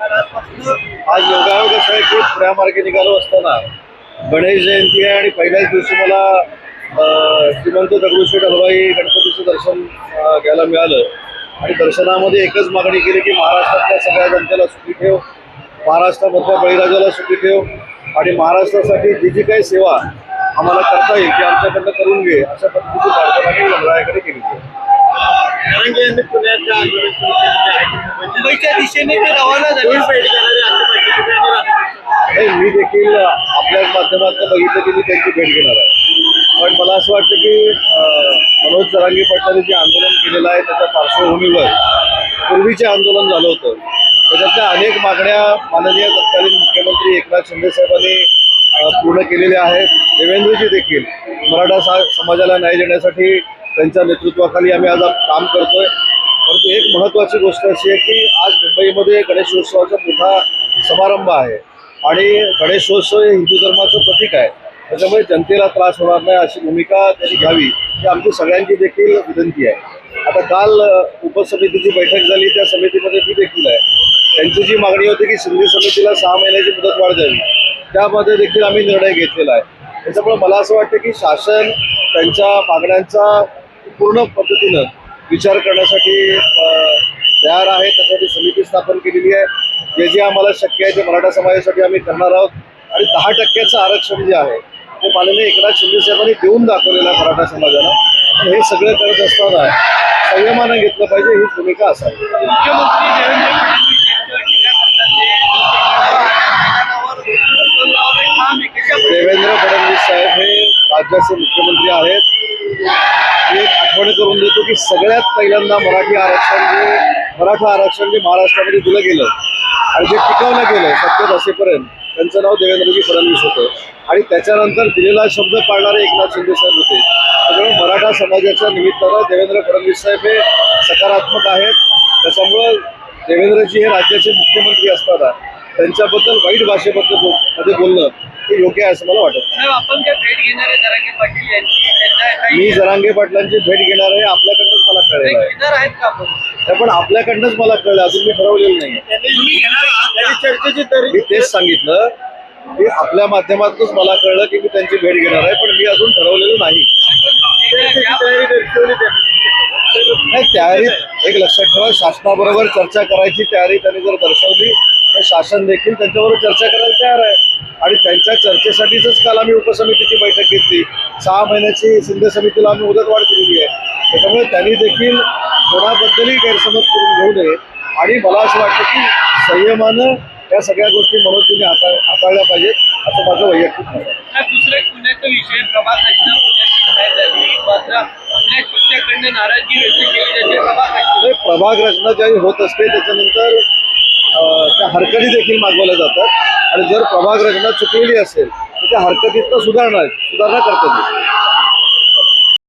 आज योगायोग असं आहे की पुण्यामार्गे निघालो असताना गणेश जयंती आहे आणि पहिल्याच दिवशी मला श्रीमंत दगडूशेठ हलवाई गणपतीचं दर्शन घ्यायला मिळालं. आणि दर्शनामध्ये एकच मागणी केली की महाराष्ट्रातल्या सगळ्या जनतेला सुखी ठेव महाराष्ट्रामधल्या बळीराजाला सुखी ठेव आणि महाराष्ट्रासाठी जी जी काही सेवा आम्हाला करता येईल ती आमच्याकडनं करून घे अशा पद्धतीची प्रार्थना आम्ही मंडळाकडे केली आहे तरंगे यांनी पुण्याच्या आंदोलन सुरू केलेले आहे मुंबईच्या दिशेने ते रवाना झाले. नाही मी देखील आपल्याच माध्यमातून बघितलं की मी त्यांची भेट घेणार आहे. पण मला असं वाटतं की मनोज जरांगी पाटलांनी जे आंदोलन केलेलं आहे त्याच्या पार्श्वभूमीवर पूर्वीचे आंदोलन झालं होतं. त्याच्यातल्या अनेक मागण्या माननीय तत्कालीन मुख्यमंत्री एकनाथ शिंदे साहेबांनी पूर्ण केलेल्या आहेत. देवेंद्रजी देखील मराठा सा समाजाला न्याय देण्यासाठी त्यांच्या नेतृत्वाखाली आम्ही आज काम करतोय. परंतु एक महत्त्वाची गोष्ट अशी आहे की आज मुंबईमध्ये गणेशोत्सवाचा मोठा समारंभ आहे आणि गणेशोत्सव हे हिंदू धर्माचं प्रतीक आहे. त्याच्यामुळे जनतेला त्रास होणार नाही अशी भूमिका त्यांनी घ्यावी ही आमची सगळ्यांची देखील विनंती आहे. आता काल उपसमितीची बैठक झाली त्या समितीमध्ये मी देखील आहे. त्यांची जी मागणी होती की शिंदे समितीला सहा महिन्याची मुदत वाढ द्यावी त्यामध्ये देखील आम्ही निर्णय घेतलेला आहे. त्याच्यामुळे मला असं वाटतं की शासन त्यांच्या मागण्यांचा पूर्ण पद्धतीनं विचार करण्यासाठी तयार आहे. त्यासाठी समिती स्थापन केलेली आहे. जे जे आम्हाला शक्य आहे ते मराठा समाजासाठी आम्ही करणार आहोत. आणि दहा टक्क्याचं आरक्षण जे आहे ते माननीय एकनाथ शिंदे साहेबांनी देऊन दाखवलेलं आहे मराठा समाजाला. हे सगळं करत असताना संयमानं घेतलं पाहिजे ही भूमिका असावी. देवेंद्र फडणवीस साहेब हे राज्याचे मुख्यमंत्री आहेत. एक आठवण करून देतो की सगळ्यात पहिल्यांदा मराठी आरक्षण जे मराठा आरक्षण जे महाराष्ट्रामध्ये दिलं गेलं आणि जे टिकवलं गेलं सत्तेत असेपर्यंत त्यांचं नाव देवेंद्रजी फडणवीस होतं. आणि त्याच्यानंतर दिलेला शब्द पाळणारे एकनाथ शिंदे साहेब होते. त्यामुळे मराठा समाजाच्या निमित्तानं देवेंद्र फडणवीस साहेब हे सकारात्मक आहेत. त्याच्यामुळं देवेंद्रजी हे राज्याचे मुख्यमंत्री असताना त्यांच्याबद्दल वाईट भाषेबद्दलमध्ये बोलणं हे योग्य आहे असं मला वाटत नाही. साहेब आपण काय भेट घेणार आहे जरांगे पाटील यांची त्यांना काही मी जरांगे पाटलांची भेट घेणार आहे आपल्याकडनंच मला कळलेलं आहे. घेणार आहेत का आपण? हे पण आपल्याकडनंच मला कळलं अजून मी ठरवलेलं नाही तुम्ही घेणार आहात चर्चेची तरी मी तेच सांगितलं की आपल्या माध्यमातूनच मला कळलं की मी त्यांची भेट घेणार आहे पण मी अजून ठरवलेलं नाही. तयारी नाही तयारीत एक लक्षात ठेवा शासनाबरोबर चर्चा करायची तयारी त्यांनी जर दर्शवली तर शासन देखील त्यांच्याबरोबर चर्चा करायला तयार आहे. आणि त्यांच्या चर्चेसाठीच काल आम्ही उपसमितीची बैठक घेतली. सहा महिन्याची शिंदे समितीला आम्ही मुदतवाढ दिलेली आहे. त्याच्यामुळे त्यांनी देखील कोणाबद्दलही गैरसमज करून घेऊ नये. आणि मला असं वाटतं की संयमानं या सगळ्या गोष्टी मनोजीने हाता हाताळल्या पाहिजेत असं माझं वैयक्तिक मत आहे. दुसरा पुण्याचा विषय रचना नाराजगी व्यक्त केली जाते. प्रभाग रचना ज्यावेळी होत असते त्याच्यानंतर त्या हरकती देखील मागवल्या जातात. आणि जर प्रभाग रचना चुकलेली असेल तर त्या हरकतीतनं सुधारणा सुधारणा करता येईल